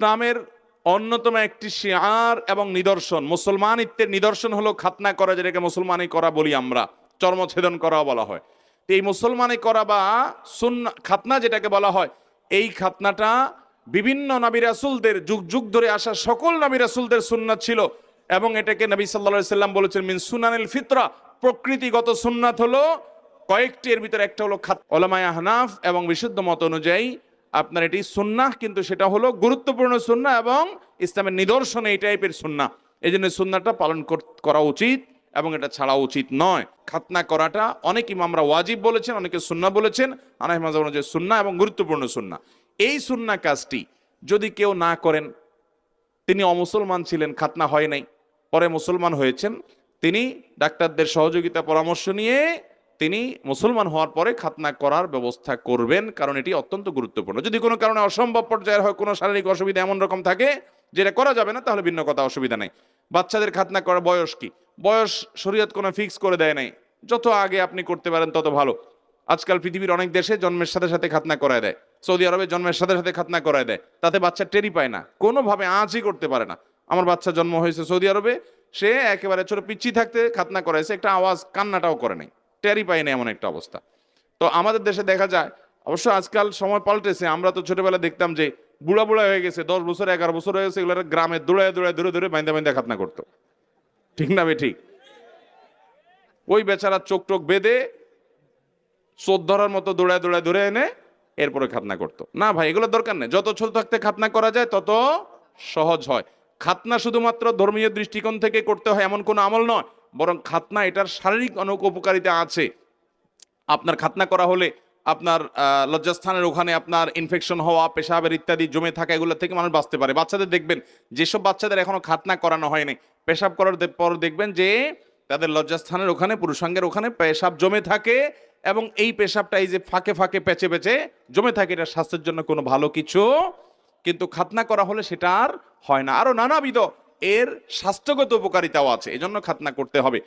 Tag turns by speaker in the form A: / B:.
A: ইসলামের অন্যতম একটি শিয়ার এবং নিদর্শন। মুসলমানিত্বের নিদর্শন হলো খাতনা করা, যেটাকে মুসলমানি করা বলি আমরা। চর্মছেদন করা বলা হয়। তো এই মুসলমানি করা বা সুন্না, খাতনা যেটাকে বলা হয়, এই খাতনাটা বিভিন্ন নবী রাসুলদের যুগ যুগ ধরে আসা সকল নবী রাসুলদের সুন্নাত ছিল এবং এটাকে নবী সাল্লা সাল্লাম বলেছেন, মিন সুনানিল ফিতরা প্রকৃতিগত সুন্নাত হলো কয়েকটি, এর ভিতরে একটা হলো খাত, ওলামায়া হানাফ এবং বিশুদ্ধ মত অনুযায়ী আপনার এটি সুন্নাহ, কিন্তু সেটা হলো গুরুত্বপূর্ণ সুন্না এবং ইসলামের নিদর্শন এই টাইপের সুন্না এই জন্য সুন্নাটা পালন করা উচিত এবং এটা ছাড়া উচিত নয়। খাতনা করাটা অনেক ইমামরা ওয়াজিব বলেছেন, অনেকে সুন্না বলেছেন আনাহ মাজাব অনুযায়ী সুন্না এবং গুরুত্বপূর্ণ সুন্না এই সুন্না কাজটি যদি কেউ না করেন, তিনি অমুসলমান ছিলেন, খাতনা হয় নাই, পরে মুসলমান হয়েছেন, তিনি ডাক্তারদের সহযোগিতা পরামর্শ নিয়ে তিনি মুসলমান হওয়ার পরে খাতনা করার ব্যবস্থা করবেন, কারণ এটি অত্যন্ত গুরুত্বপূর্ণ। যদি কোনো কারণে অসম্ভব পর্যায়ের হয়, কোনো শারীরিক অসুবিধা এমন রকম থাকে যেটা করা যাবে না, তাহলে ভিন্ন কথা, অসুবিধা নেই। বাচ্চাদের খাতনা করার বয়স কি? বয়স শরীয়ত কোনো ফিক্স করে দেয় নাই। যত আগে আপনি করতে পারেন, তত ভালো। আজকাল পৃথিবীর অনেক দেশে জন্মের সাথে সাথে খাতনা করায় দেয়। সৌদি আরবে জন্মের সাথে সাথে খাতনা করায় দেয়। তাতে বাচ্চা টেরি পায় না। কোনোভাবে আঁচই করতে পারে না। আমার বাচ্চা জন্ম হয়েছে সৌদি আরবে, সে একেবারে ছোট পিচ্ছি থাকতে খাতনা করাইছে একটা আওয়াজ কান্নাটাও করে নাই। টেরি পায় না এমন একটা অবস্থা। তো আমাদের দেশে দেখা যায়, অবশ্য আজকাল সময় পাল্টেছে, আমরা তো ছোটবেলা দেখতাম যে বুড়া বুড়া হয়ে গেছে, দশ বছর, এগারো বছর হয়ে গেছে এগুলো গ্রামে দৌড়ায় দৌড়ায় দূরে দূরে বাইন্দা বাইন্দা খাতনা করতো। ঠিক না ঠিক? ওই বেচারা চোখ টোক বেঁধে চোদ ধরার মতো দৌড়ায় দৌড়ায় ধরে এনে এরপরে খাতনা করতো। না ভাই, এগুলো দরকার নেই। যত ছোট থাকতে খাতনা করা যায়, তত সহজ হয়। খাতনা শুধুমাত্র ধর্মীয় দৃষ্টিকোণ থেকে করতে হয় এমন কোনো আমল নয়। বরং খাতনা এটার শারীরিক অনেক উপকারিতা আছে। আপনার খাতনা করা হলে আপনার লজ্জাস্থানের ওখানে আপনার ইনফেকশন হওয়া, পেশাবের ইত্যাদি জমে থাকা এগুলো থেকে মানুষ বাঁচতে পারে। বাচ্চাদের দেখবেন, যেসব বাচ্চাদের এখনও খাতনা করানো হয়নি, পেশাব করার পর দেখবেন যে তাদের লজ্জাস্থানের ওখানে, পুরুষাঙ্গের ওখানে পেশাব জমে থাকে এবং এই পেশাবটা এই যে ফাঁকে ফাঁকে, পেঁচে পেঁচে জমে থাকে, এটা স্বাস্থ্যের জন্য কোনো ভালো কিছু। কিন্তু খাতনা করা হলে সেটা আর হয় না। আরও নানাবিধ এর স্বাস্থ্যগত উপকারিতাও আছে এজন্য খাতনা করতে হবে।